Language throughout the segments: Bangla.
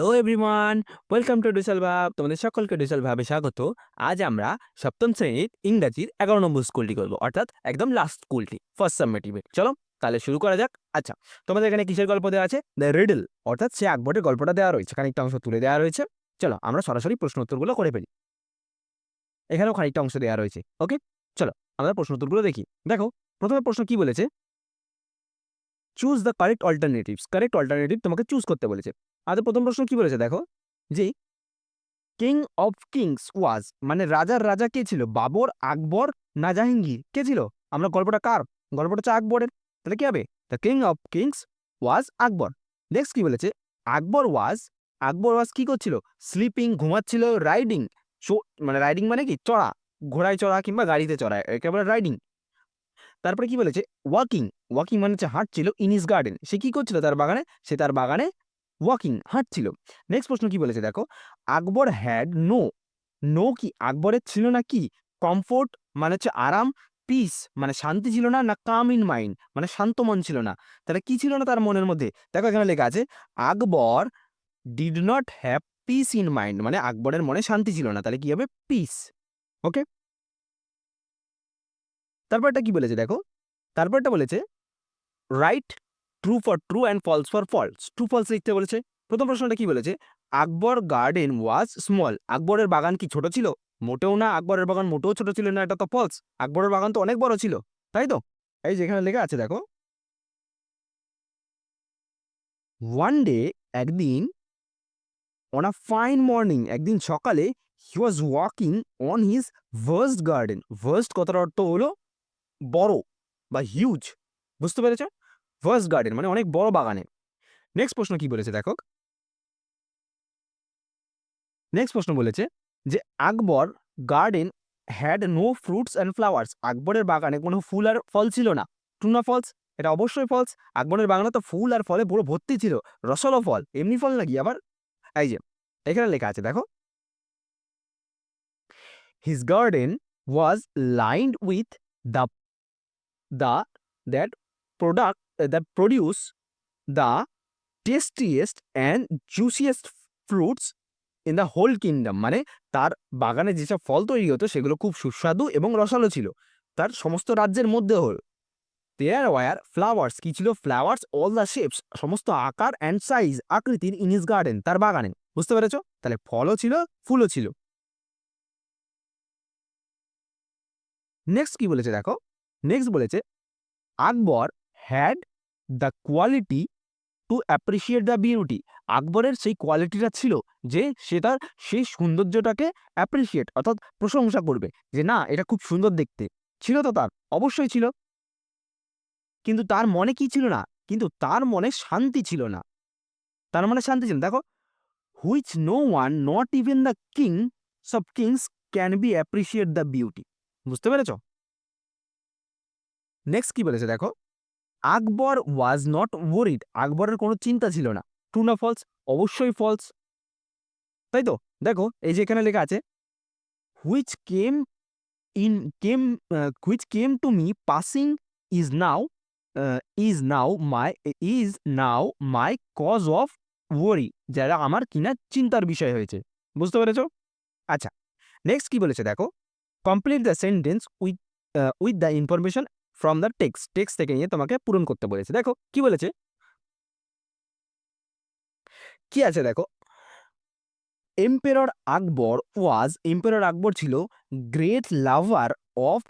হ্যালো এভরিওয়ান ওয়েলকাম টু ডিসেল ভাব তোমাদের সকলকে ডিসেল ভাবে স্বাগত। আজ আমরা সপ্তম শ্রেণির ইংরাজির এগারো নম্বর স্কুলটি করব, অর্থাৎ একদম লাস্ট স্কুলটি ফার্স্ট সাবমেটিভে চলো, তাহলে শুরু করা যাক। আচ্ছা তোমাদের এখানে কিসের গল্প দেওয়া আছে? দ্য রিডল অর্থাৎ সে আকবরের গল্পটা দেওয়া রয়েছে। খানিকটা অংশ তুলে দেওয়া রয়েছে। চলো, আমরা সরাসরি প্রশ্ন উত্তরগুলো করে ফেলি। এখানেও খানিকটা অংশ দেওয়া রয়েছে ওকে চলো, আমরা প্রশ্ন উত্তরগুলো দেখি। দেখো, প্রথমে প্রশ্ন কি বলেছে? Choose the correct alternatives correct alternative তোমাকে চুজ করতে বলেছে। আচ্ছা প্রথম প্রশ্ন কি বলেছে দেখো? যে কিং অফ কিংস ওয়াজ মানে রাজার রাজা কে ছিল? বাবর, আকবর না জাহাঙ্গীর? কে ছিল? আমরা গল্পটা কার? গল্পটা হচ্ছে আকবরের। তাহলে কি হবে? The king of kings was Akbar. Next কি বলেছে? আকবর ওয়াজ আকবর ওয়াজ কি করছিল? স্লিপিং ঘুমাচ্ছিল রাইডিং মানে রাইডিং মানে কি? চড়া। ঘোড়ায় চড়া কিংবা গাড়িতে চড়া, একেবারে রাইডিং তারপরে কি বলেছে? ওয়াকিং ওয়াকিং মানে হচ্ছে হাঁটছিল ইন ইস গার্ডেন সে কি করছিল তার বাগানে? সে তার বাগানে ওয়াকিং হাঁটছিল। নেক্সট প্রশ্ন কি বলেছে দেখো? আকবর হ্যাড নো নো কি আকবরের ছিল না কি? কমফোর্ট মানে হচ্ছে আরাম পিস মানে শান্তি ছিল না না কাম ইন মাইন্ড মানে শান্ত মন ছিল না। তাহলে কি ছিল না তার মনের মধ্যে? দেখো এখানে লেখা আছে, Akbar did not have peace in mind মানে আকবরের মনে শান্তি ছিল না, তাহলে কি হবে? পিস ওকে তারপরটা কি বলেছে দেখো? তারপরটা বলেছে write true for true and false for false true false লিখতে বলেছে। প্রথম প্রশ্নটা কি বলেছে? আকবর গার্ডেন ওয়াজ স্মল আকবরের বাগান কি ছোট ছিল? মোটেও না। আকবরের বাগান মোটেও ছোট ছিল না। এটা তো ফলস আকবরের বাগান তো অনেক বড় ছিল। তাই তো? এই যেখানে লেখা আছে দেখো। ওয়ান ডে একদিন অন আ ফাইন মর্নিং একদিন সকালে he was walking on his vast garden vast কথার অর্থ হলো বড় বা হিউজ বুঝতে পেরেছ? ফার্স্ট গার্ডেন মানে অনেক বড় বাগানে। নেক্সট প্রশ্ন কি বলেছে দেখো? নেক্সট প্রশ্ন বলেছে যে Akbar garden had no fruits and flowers আকবরের বাগানে কোনো ফুল আর ফল ছিল না। টুনা ফলস এটা অবশ্যই ফলস আকবরের বাগানে তো ফুল আর ফলে পুরো ভর্তি ছিল। রসলো ফল, এমনি ফল নাকি আবার? এই যে, এখানে লেখা আছে দেখো। His garden was lined with the the that product that produce the tastiest and juiciest fruits in the whole kingdom মানে তার বাগানে যেসব ফল তৈরি হতো, সেগুলো খুব সুস্বাদু এবং রসালো ছিল। তার সমস্ত রাজ্যের মধ্যে হল। দেয়ার ওয়ার ফ্লাওয়ার্স কি ছিল? ফ্লাওয়ার্স অল দ্য শেপস সমস্ত আকার অ্যান্ড সাইজ আকৃতির ইন ইস গার্ডেন, তার বাগানে। বুঝতে পেরেছ? তাহলে ফলও ছিল, ফুলও ছিল। নেক্সট কি বলেছে দেখো? নেক্সট বলেছে, Akbar had the quality to appreciate the beauty আকবরের সেই কোয়ালিটিটা ছিল যে সে তার সেই সৌন্দর্যটাকে অ্যাপ্রিসিয়েট অর্থাৎ প্রশংসা করবে, যে না, এটা খুব সুন্দর দেখতে। ছিল তো তার? অবশ্যই ছিল। কিন্তু তার মনে কি ছিল না? কিন্তু তার মনে শান্তি ছিল না। তার মনে শান্তি ছিল দেখো which no one not even the king সব kings can be appreciate the beauty বুঝতে পেরেছ? নেক্সট কি বলেছে দেখো? আকবর ওয়াজ নট ওরিড আকবরের কোনো চিন্তা ছিল না। ট্রু না ফলস অবশ্যই ফলস তাই তো? দেখো, এই যে এখানে লেখা আছে which came in came which came to me passing is now is now my is now my cause of worry যারা আমার কিনা চিন্তার বিষয় হয়েছে। বুঝতে পেরেছ? আচ্ছা নেক্সট কি বলেছে দেখো? Complete the sentence with with the information from the text text থেকে নিয়ে তোমাকে পূরণ করতে বলেছে। দেখো, কি বলেছে? কি আছে দেখো? এম্পেরর আকবর ওয়াজ এম্পেরর আকবর ছিল great lover of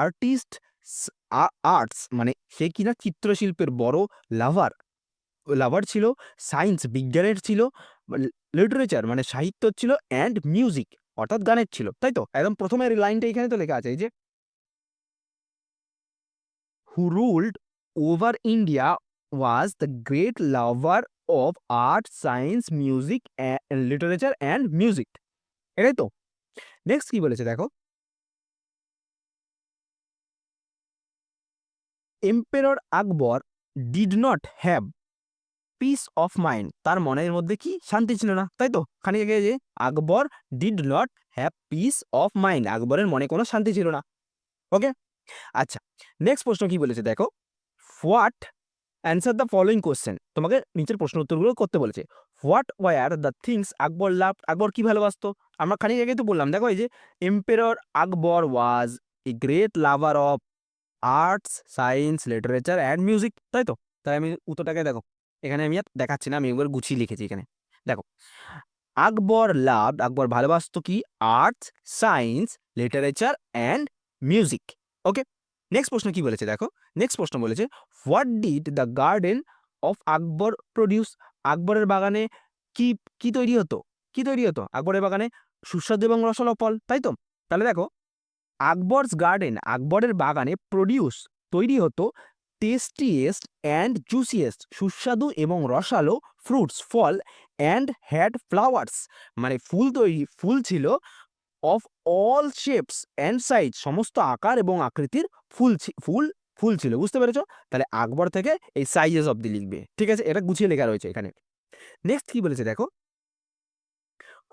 artist arts মানে সে কিনা চিত্রশিল্পের বড় লাভার লাভার ছিল সায়েন্স বিজ্ঞানের ছিল লিটারেচার মানে সাহিত্য ছিল অ্যান্ড মিউজিক অর্থাৎ গানের ছিল, তাই তো? একদম প্রথমের লাইনটা এখানে তো লেখা আছে, এই যে who ruled over India was the great lover of art, science, music, and literature and music. এটাই তো। নেক্সট কি বলেছে দেখো? Emperor Akbar did not have peace of mind তার মনের মধ্যে কি? শান্তি ছিল না তাই তো? খানিক আগে যে Akbar did not have peace of mind আকবরের মনে কোনো শান্তি ছিল না। ওকে আচ্ছা নেক্সট প্রশ্ন কি বলেছে? দেখো what answer the following question তোমাকে নিচের প্রশ্ন উত্তরগুলো করতে বলেছে। What were the things Akbar love Akbar কি ভালোবাসতো? আমরা খানিক আগে তো বললাম, দেখো এই যে emperor Akbar was a great lover of arts science literature and music তাই তো? তাই আমি উত্তরটাকে দেখো, এখানে আমি আর দেখাচ্ছি না, আমি একবার গুছিয়ে লিখেছি এখানে। দেখো, আকবর লাভ আকবর ভালোবাসতো কি? Arts science literature and music okay next প্রশ্ন কি বলেছে? দেখো নেক্সট প্রশ্ন বলেছে what did the garden of Akbar produce আকবরের বাগানে কি কি তৈরি হতো? কি তৈরি হতো? আকবরের বাগানে সুস্বাদু এবং রসালো ফল, তাই তো? তাহলে দেখো, আকবরস গার্ডেন আকবরের বাগানে প্রডিউস তৈরি হতো টেস্টিয়েস্ট অ্যান্ড জুসিয়েস্ট সুস্বাদু এবং রসালো ফ্রুটস ফল অ্যান্ড হ্যাড ফ্লাওয়ার্স মানে ফুল তৈরি, ফুল ছিল of all shapes and size সমস্ত আকার এবং আকৃতির ফুল ফুল ফুল ছিল, বুঝতে পেরেছ? তাহলে আকবর থেকে এই সাইজেস অব্দি লিখবে, ঠিক আছে? এটা গুছিয়ে লেখা রয়েছে এখানে। নেক্সট কি বলেছে দেখো?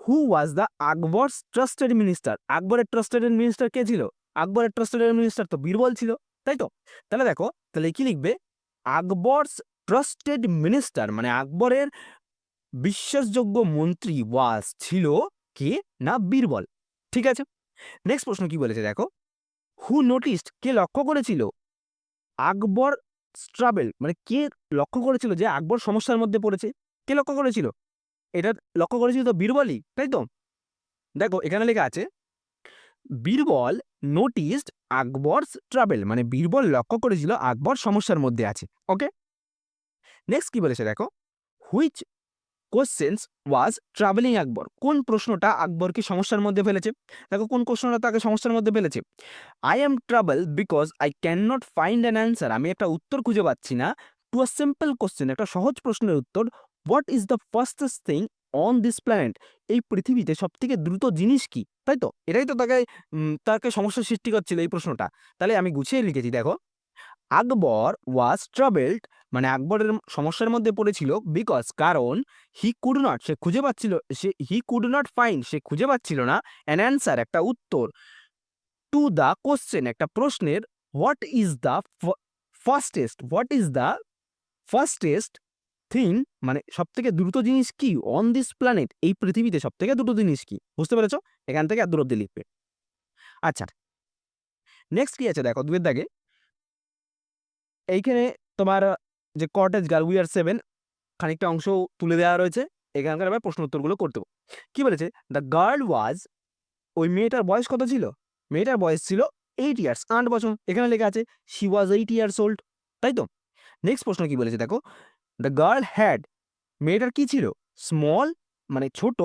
Who was the Akbar's trusted minister আকবরের ট্রাস্টেড মিনিস্টার কে ছিল? আকবরের ট্রাস্টেড মিনিস্টার তো বীরবল ছিল, তাই তো? তাহলে দেখো, তাহলে কি লিখবে? আকবরস ট্রাস্টেড মিনিস্টার মানে আকবরের বিশ্বাসযোগ্য মন্ত্রী ওয়াজ ছিল কে? না বীরবল। ঠিক আছে? নেক্সট প্রশ্ন কি বলেছে দেখো? হু নোটিসড কে লক্ষ্য করেছিল? আকবর স্ট্রাবেল মানে কে লক্ষ্য করেছিল যে আকবর সমস্যার মধ্যে পড়েছে? কে লক্ষ্য করেছিল? এটা লক্ষ্য করেছিল তো বীরবলই, তাই তো? দেখো, এখানে লেখা আছে, বীরবল নোটিসড আকবরস ট্রাভেল মানে বীরবল লক্ষ্য করেছিল আকবর সমস্যার মধ্যে আছে ওকে নেক্সট কি বলেছে দেখো? Which questions was travelling Akbar. কোন প্রশ্নটা আকবরকে সমস্যার মধ্যে ফেলেছে? দেখো, কোন প্রশ্নটা তাকে সমস্যার মধ্যে ফেলেছে? I am travel because I can not find an answer আমি একটা উত্তর খুঁজে পাচ্ছি না। টু আ সিম্পল কোশ্চেন একটা সহজ প্রশ্নের উত্তর what is the fastest thing on this planet এই পৃথিবীতে সব থেকে দ্রুত জিনিস কি? তাই তো? এটাই তো তাকে তাকে সমস্যার সৃষ্টি করছিল এই প্রশ্নটা। তাহলে আমি গুছিয়ে লিখেছি, দেখো। আকবর ওয়াজ ট্রাভেলড মানে আকবরের সমস্যার মধ্যে পড়েছিল বিকজ কারণ হি কুড নট সে খুঁজে পাচ্ছিল, সে হি কুড নট ফাইন সে খুঁজে পাচ্ছিল না অ্যান অ্যান্সার একটা উত্তর টু দ্য কোশ্চেন একটা প্রশ্নের what is the fastest what is the fastest thing মানে সব থেকে দ্রুত জিনিস কি অন দিস প্ল্যানেট এই পৃথিবীতে সব থেকে দ্রুত জিনিস কি, বুঝতে পেরেছ? এখান থেকে আর দূর লিখবে। আচ্ছা নেক্সট কি আছে দেখো, দুয়ের দাগে। এইখানে তোমার, যে cottage girl we are seven খানিকটা অংশ তুলে দেওয়া রয়েছে। এখানকার আবার প্রশ্ন উত্তরগুলো করতে কি বলেছে? দ্য গার্ল ওয়াজ ওই মেয়েটার বয়স কত ছিল? মেয়েটার বয়স ছিল এইট ইয়ার্স আট বছর। এখানে লেখা আছে she was eight years old তাই তো? নেক্সট প্রশ্ন কি বলেছে দেখো? দ্য গার্ল হ্যাড মেয়েটার কি ছিল? স্মল মানে ছোট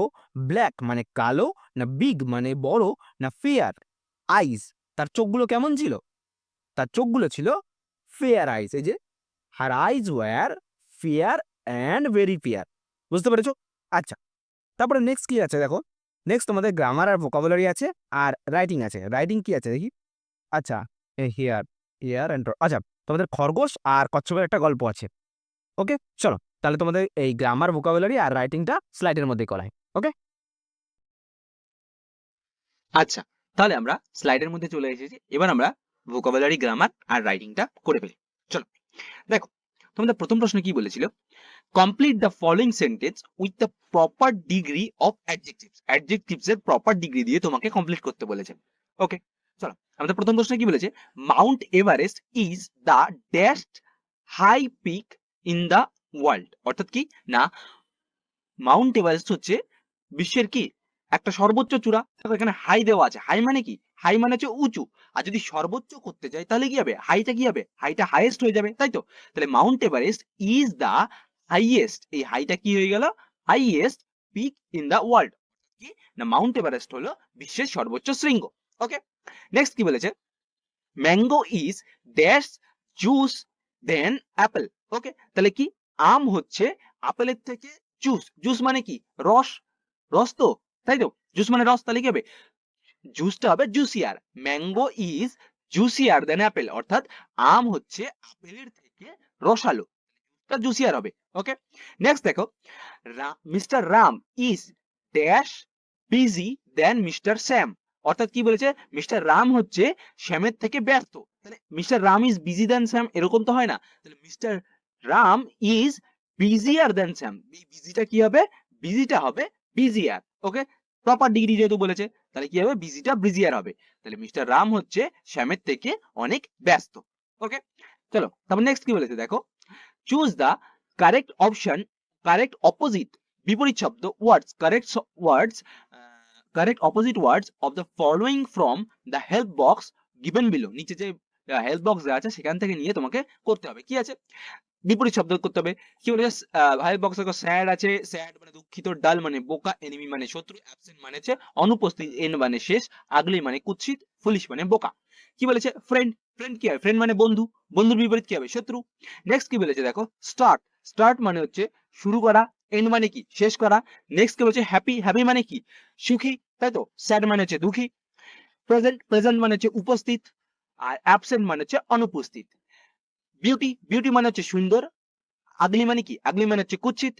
ব্ল্যাক মানে কালো, না বিগ মানে বড়, না ফেয়ার আইস তার চোখগুলো কেমন ছিল? তার চোখগুলো ছিল ফেয়ার আইস এই যে her eyes were fair and very fair বুঝতে পেরেছ? আচ্ছা তারপরে নেক্সট কি আছে দেখো? নেক্সট তোমাদের গ্রামার আর ভোকাবুলারি আছে আর রাইটিং আছে। রাইটিং কি আছে দেখি? আচ্ছা হেয়ার হেয়ার অ্যান্ড আচ্ছা তোমাদের খরগোশ আর কচ্ছপের একটা গল্প আছে। ওকে চলো, তাহলে তোমাদের এই গ্রামার ভোকাবুলারি আর রাইটিংটা স্লাইডের মধ্যে করাই। আচ্ছা তাহলে আমরা স্লাইডের মধ্যে চলে এসেছি। এবার আমরা ভোকাবুলারি গ্রামার আর রাইটিংটা করে ফেলি। চলো, দেখো, তোমাদের প্রথম প্রশ্ন কি বলেছিল? Complete the following sentence with the proper degree of adjectives adjectives এর প্রপার ডিগ্রি দিয়ে তোমাকে কমপ্লিট করতে বলেছে। ওকে চলো, আমাদের প্রথম প্রশ্ন কি বলেছে? Mount Everest is the dashed high peak in the world অর্থাৎ কি? না মাউন্ট এভারেস্ট হচ্ছে বিশ্বের কি? একটা সর্বোচ্চ চূড়া। এখানে হাই দেওয়া আছে। হাই মানে কি? হাই মানে হচ্ছে উঁচু। আর যদি সর্বোচ্চ করতে যাই, তাহলে কি হবে? হাইটা কি হবে? হাইটা হাইয়েস্ট হয়ে যাবে, তাই তো? তাহলে Mount Everest is the highest এই হাইটা কি হয়ে গেল? Highest peak in the world কি না মাউন্ট এভারেস্ট হলো বিশ্বের সর্বোচ্চ শৃঙ্গ। ওকে নেক্সট কি বলেছে? Mango is dash juice than apple okay তাহলে কি? আম হচ্ছে আপেলের থেকে জুস জুস মানে কি? রস। রস তো? তাই তো? জুস মানে রস, তাহলে কি হবে? জুসটা হবে juicier mango is juicier than apple অর্থাৎ আম হচ্ছে আপেলের থেকে রসালো। জুসিয়ার হবে। ওকে নেক্সট দেখো। Mister Ram is dash busy than mister Sam অর্থাৎ কি বলেছে? মিস্টার রাম হচ্ছে শ্যামের থেকে ব্যস্ত। তাহলে mister Ram is busy than Sam এরকম তো হয় না। তাহলে mister Ram is busier than Shyam বিজিটা কি হবে? বিজিটা হবে বিজিয়ার ওকে প্রপার ডিগ্রি যেহেতু বলেছে, তাহলে কি হবে? বিজিটা ব্রিজিয়ার হবে। তাহলে মিস্টার রাম হচ্ছে শ্যামের থেকে অনেক ব্যস্ত। ওকে চলো, তারপর নেক্সট কি বলেছে? দেখো choose the correct option correct opposite বিপরীত শব্দ words correct words correct opposite words of the following from the help box given below নিচে যে হেল্প বক্স আছে, সেখান থেকে নিয়ে তোমাকে করতে হবে। কি আছে? বিপরীত শব্দ করতে হবে। কি বলেছে ভাই বক্স স্যাড আছে স্যাড মানে দুঃখিত ডাল মানে বোকা এনিমি মানে শত্রু অ্যাবসেন্ট মানে হচ্ছে অনুপস্থিত এন মানে শেষ আগলি মানে কুৎসিত ফুলিশ মানে বোকা। কি বলেছে? ফ্রেন্ড ফ্রেন্ড কি হবে ফ্রেন্ড মানে বন্ধু, বন্ধুর বিপরীত কি হবে? শত্রু। নেক্সট কি বলেছে দেখো? স্টার্ট স্টার্ট মানে হচ্ছে শুরু করা এন্ড মানে কি? শেষ করা। নেক্সট কি বলেছে? হ্যাপি হ্যাপি মানে কি? সুখী, তাই তো? স্যাড মানে হচ্ছে দুঃখী। প্রেজেন্ট প্রেজেন্ট মানে হচ্ছে উপস্থিত, আর অ্যাবসেন্ট মানে হচ্ছে অনুপস্থিত। বিউটি বিউটি মানে হচ্ছে সুন্দর আগলি মানে কি? আগলি মানে হচ্ছে কুৎসিত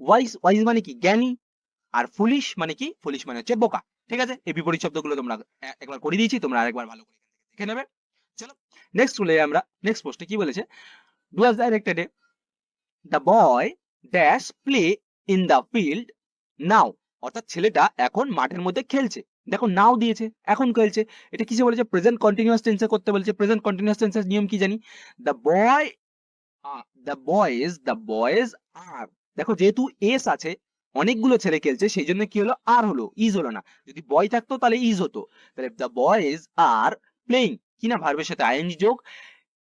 ওয়াইজ ওয়াইজ মানে কি? জ্ঞানী, আর ফুলিশ মানে কি? ফুলিশ মানে হচ্ছে বোকা। ঠিক আছে? এই বিপরীত শব্দগুলো তোমরা একবার করে দিয়েছি, তোমরা আরেকবার ভালো করে দেখে নেবে। চলো নেক্সট চলে আমরা নেক্সট পোস্টে কি বলেছে? Do as directed the boy dash play in the field now অর্থাৎ ছেলেটা এখন মাঠের মধ্যে খেলছে। দেখো নাও দিয়েছে, এখন খেলছে। এটা কিসে বলেছে? প্রেজেন্ট কন্টিনিউয়াস টেন্সে করতে বলেছে। প্রেজেন্ট কন্টিনিউয়াস টেন্সের নিয়ম কি জানি? The boy the boys the boys are দেখো যেহেতু এস আছে, অনেকগুলো ছেলে খেলছে, সেই জন্য কি হলো? আর হলো ইজ হলো না। যদি বয় থাকতো, তাহলে ইজ হতো। তাহলে দ্য বয়েজ আর প্লেইং কি না ভার্বের সাথে? আইএনজি যোগ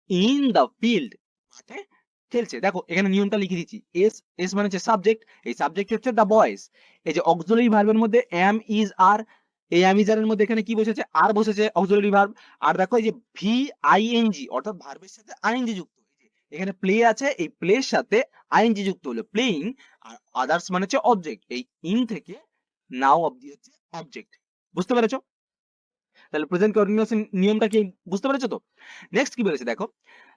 ইন দ্য ফিল্ড মাঠে খেলছে। দেখো, এখানে নিয়মটা লিখে দিচ্ছি। এস এস মানে হচ্ছে সাবজেক্ট এই সাবজেক্ট হচ্ছে দ্য বয়েজ এই যে অক্সিলারি ভার্বের মধ্যে এম ইজ আর এই এর মধ্যে এখানে কি বসেছে? আর বসেছে অক্সিলারি ভার্ব। আর দেখো এই যে ভি আইএনজি অর্থাৎ ভার্বের সাথে আইএনজি যুক্ত। এখানে প্লে আছে, এই প্লের সাথে আইএনজি যুক্ত হলো প্লেইং আর আদার্স মানে হচ্ছে অবজেক্ট এই ইন থেকে নাও অবধি হচ্ছে অবজেক্ট বুঝতে পেরেছ? তাহলে প্রেজেন্ট কন্টিনিউয়াস নিয়মটা কি বুঝতে পেরেছ তো? নেক্সট কি বলেছে দেখো?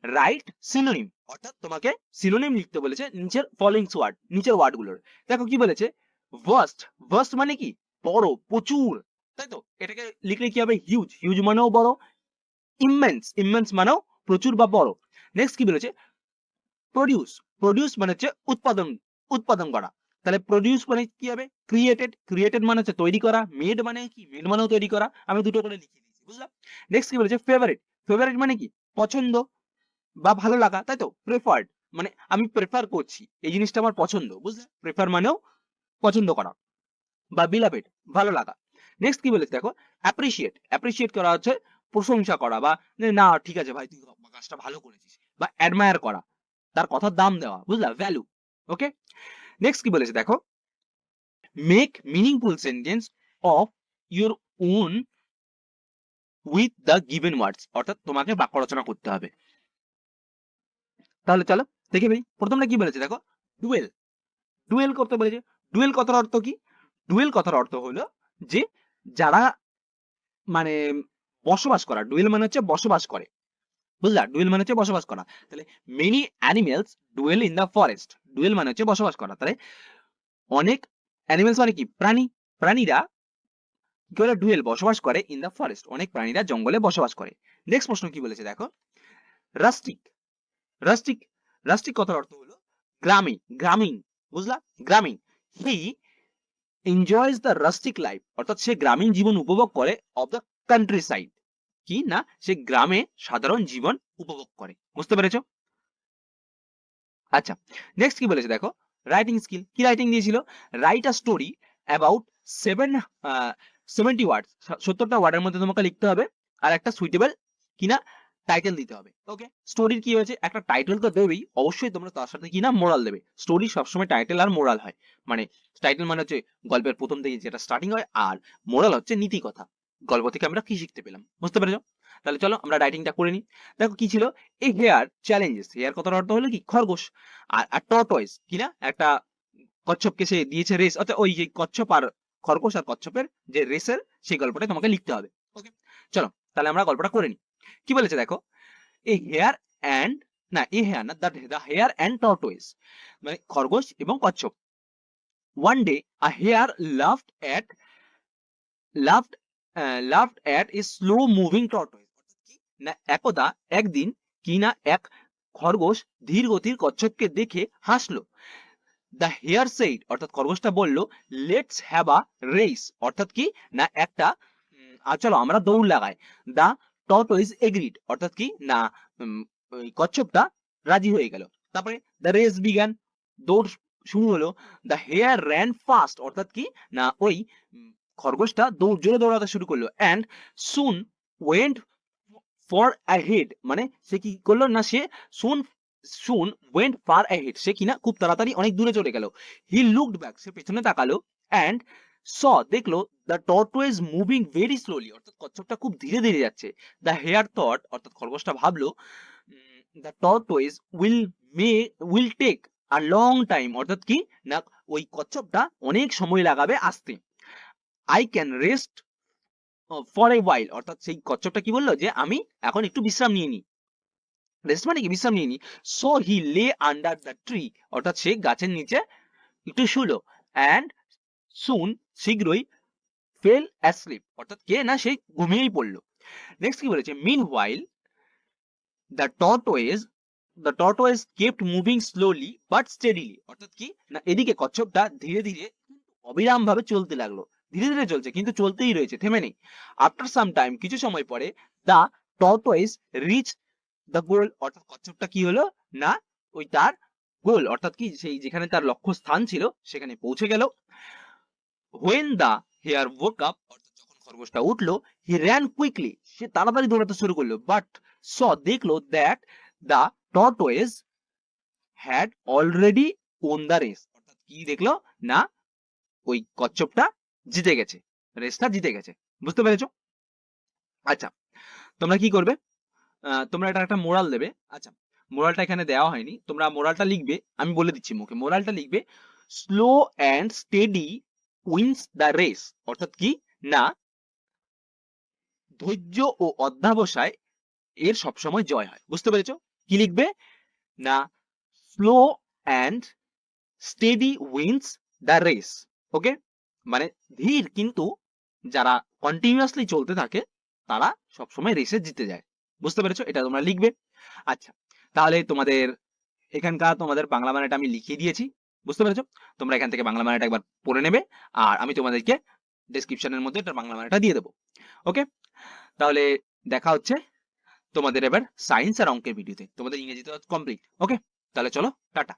রাইট সিনোনিম অর্থাৎ তোমাকে সিনোনিম লিখতে বলেছে নিচের ফলোইংস ওয়ার্ড নিচের ওয়ার্ডগুলোর দেখো কি বলেছে? ভার্স্ট ভার্স্ট মানে কি? বড়, প্রচুর। তাই তো? এটাকে লিখলে কি হবে? হিউজ হিউজ মানেও বড় ইমেন্স ইমেন্স মানেও প্রচুর বা বড়। নেক্সট কি বলেছে প্রডিউস প্রডিউস মানে হচ্ছে উৎপাদন উৎপাদন করা। তাহলে প্রডিউস মানে কি হবে? ক্রিয়েটেড ক্রিয়েটেড মানে হচ্ছে তৈরি করা। মেড মানে কি? মেড মানেও তৈরি করা। আমি দুটো করে লিখে দিয়েছি, বুঝলাম? নেক্সট কি বলেছে ফেভারিট ফেভারিট মানে কি? পছন্দ বা ভালো লাগা, তাই তো? প্রেফার্ড মানে আমি প্রেফার করছি। এই জিনিসটা আমার পছন্দ, বুঝলে? প্রেফার মানেও পছন্দ করা বা বিলাভেড ভালো লাগা। নেক্সট কি বলেছে দেখো? অ্যাপ্রিসিয়েট অ্যাপ্রিসিয়েট করা হচ্ছে প্রশংসা করা বা না, ঠিক আছে ভাই, তুই কাজটা ভালো করেছিস বা অ্যাডমায়ার করা। তার কথার দাম দেওয়া, বুঝলা? ভ্যালু ওকে নেক্সট কি বলেছে দেখো? Make meaningful sentence of your own with the given words অর্থাৎ তোমাকে বাক্য রচনা করতে হবে। তাহলে চলো, দেখে ভাই প্রথমটা কি বলেছে দেখো? ডুয়েল ডুয়েল করতে বলেছে। ডুয়েল কথার অর্থ কি? ডুয়েল কথার অর্থ হলো যে যারা মানে বসবাস করা, ডুয়েল মানে হচ্ছে বসবাস করে। বুঝলা? ডুয়েল মানে হচ্ছে বসবাস করা। তাহলে many animals dwell in the forest dwell মানে হচ্ছে বসবাস করা। তাহলে অনেক অ্যানিমেলস মানে কি? প্রাণী। প্রাণীরা কি বলে ডুয়েল বসবাস করে ইন দ্য ফরেস্ট অনেক প্রাণীরা জঙ্গলে বসবাস করে। নেক্সট প্রশ্ন কি বলেছে দেখো? রাস্টিক রাস্টিক রাস্টিক কথার অর্থ হলো গ্রামীণ গ্রামীণ। বুঝলা? গ্রামীণ। He enjoys the rustic life অর্থাৎ সে গ্রামীণ জীবন উপভোগ করে অফ দ্য কান্ট্রি সাইড কি? না, সে গ্রামে সাধারণ জীবন উপভোগ করে। বুঝতে পেরেছ? আচ্ছা নেক্সট কি বলেছে দেখো? রাইটিং স্কিল কি রাইটিং দিয়েছিল? Write a story about seven seventy word সত্তরটা ওয়ার্ডের মধ্যে তোমাকে লিখতে হবে। আর একটা সুইটেবল কিনা টাইটেল দিতে হবে। ওকে স্টোরির কি হয়েছে? একটা টাইটেল তো দেবেই, অবশ্যই তোমরা তার সাথে কিনা মোরাল দেবে। স্টোরি সবসময় টাইটেল আর মোরাল হয়। মানে টাইটেল মানে হচ্ছে গল্পের প্রথম থেকে যেটা স্টার্টিং হয়, আর মোরাল হচ্ছে নীতি কথা। গল্প থেকে আমরা কি শিখতে পেলাম? বুঝতে পেরেছ? তাহলে চলো আমরা রাইটিংটা করে নিই। দেখো কি ছিল? এই হেয়ার চ্যালেঞ্জেস হেয়ার কথার অর্থ হলো কি? খরগোশ। আর আর টর্টয়েস কি না? একটা কচ্ছপকে সে দিয়েছে রেস অর্থাৎ ওই যে কচ্ছপ আর খরগোশ আর কচ্ছপের যে রেসের সেই গল্পটা তোমাকে লিখতে হবে। ওকে চলো, তাহলে আমরা গল্পটা করে নিই। কি বলেছে দেখো? এ হেয়ার অ্যান্ড না এ হেয়ার না দ্য হেয়ার অ্যান্ড টর্টয়েস মানে খরগোশ এবং কচ্ছপ। One day a hare loved at loved loved at a slow moving tortoise না একদা একদিন কি না এক খরগোশ ধীর গতির কচ্ছপকে দেখে হাসলো। দ্য হেয়ার সেইড অর্থাৎ খরগোশটা বলল লেটস হ্যাভ আ রেস অর্থাৎ কি? না একটা উম, আ, চলো আমরা দৌড় লাগাই। দ্য টর্টোইজ এগ্রিড অর্থাৎ কি? না কচ্ছপটা রাজি হয়ে গেল। তারপরে দ্য রেস বিগান দৌড় শুরু হলো। দ্য হেয়ার র্যান ফাস্ট অর্থাৎ কি? না, ওই খরগোশটা দৌড়, জোরে দৌড়াতে শুরু করল। And soon went for ahead মানে সে কি করল? না, সে soon soon went far ahead সে কিনা খুব তাড়াতাড়ি অনেক দূরে চলে গেল। হি লুকড ব্যাক সে পেছনে তাকালো। অ্যান্ড স, দেখল the tortoise moving very slowly অর্থাৎ কচ্ছপটা খুব ধীরে ধীরে যাচ্ছে। দ্য হেয়ার থট অর্থাৎ খরগোশটা ভাবলো the tortoise will may will take a long time অর্থাৎ কি? না, ওই কচ্ছপটা অনেক সময় লাগাবে আসতে। I can rest for a while অর্থাৎ সেই কচ্ছপটা কি বলল? যে আমি এখন একটু বিশ্রাম নিয়ে নিই। রেস্ট মানে কি? বিশ্রাম নিয়ে নিই। সো হি লে আন্ডার দ্য ট্রি অর্থাৎ সে গাছের নিচে একটু শুলো। অ্যান্ড সুন শীঘ্রই ফেল অ্যাসলিপ অর্থাৎ কে না সেই ঘুমিয়েই পড়ল। নেক্সট কি বলেছে? Meanwhile the tortoise the tortoise kept moving slowly but steadily অর্থাৎ কি? না, এদিকে কচ্ছপটা ধীরে ধীরে অবিরাম ভাবে চলতে লাগল। ধীরে ধীরে চলছে, কিন্তু চলতেই রয়েছে, থেমে নেই। আফটার সাম টাইম কিছু সময় পরে the tortoise reach the goal অর্থাৎ কচ্ছপটা কি হলো? না, ওই তার গোল অর্থাৎ কি, সেই যেখানে তার লক্ষ্য স্থান ছিল, সেখানে পৌঁছে গেল। When the hare woke up অর্থাৎ যখন খরগোশটা উঠল হি র্যান কুইকলি সে তাড়াতাড়ি দৌড়াতে শুরু করল বাট স দেখল that the tortoise had already won the race অর্থাৎ কি দেখল? না, ওই কচ্ছপটা জিতে গেছে রেসটা জিতে গেছে। বুঝতে পেরেছ? আচ্ছা তোমরা কি করবে? তোমরা এটা একটা মোরাল দেবে। আচ্ছা মোরালটা এখানে দেওয়া হয়নি। তোমরা মোরালটা লিখবে, আমি বলে দিচ্ছি মুখে। মোরালটা লিখবে slow and steady wins the race অর্থাৎ কি? না, ধৈর্য ও অধ্যাবসায় এর সবসময় জয় হয়। বুঝতে পেরেছ? কি লিখবে? না slow and steady wins the race okay মানে ধীর কিন্তু যারা কন্টিনিউয়াসলি চলতে থাকে, তারা সবসময় রেসে জিতে যায়। বুঝতে পেরেছ? এটা তোমরা লিখবে। আচ্ছা তাহলে তোমাদের এখানকার তোমাদের বাংলা মানেটা আমি লিখিয়ে দিয়েছি। বুঝতে পেরেছ? তোমরা এখান থেকে বাংলা মানেটা একবার পড়ে নেবে আর আমি তোমাদেরকে ডেসক্রিপশনের মধ্যে এটা বাংলা মানেটা দিয়ে দেবো। ওকে তাহলে দেখা হচ্ছে তোমাদের এবার সায়েন্স আর অঙ্কের ভিডিওতে তোমাদের ইংরেজিতে কমপ্লিট ওকে তাহলে চলো, টাটা।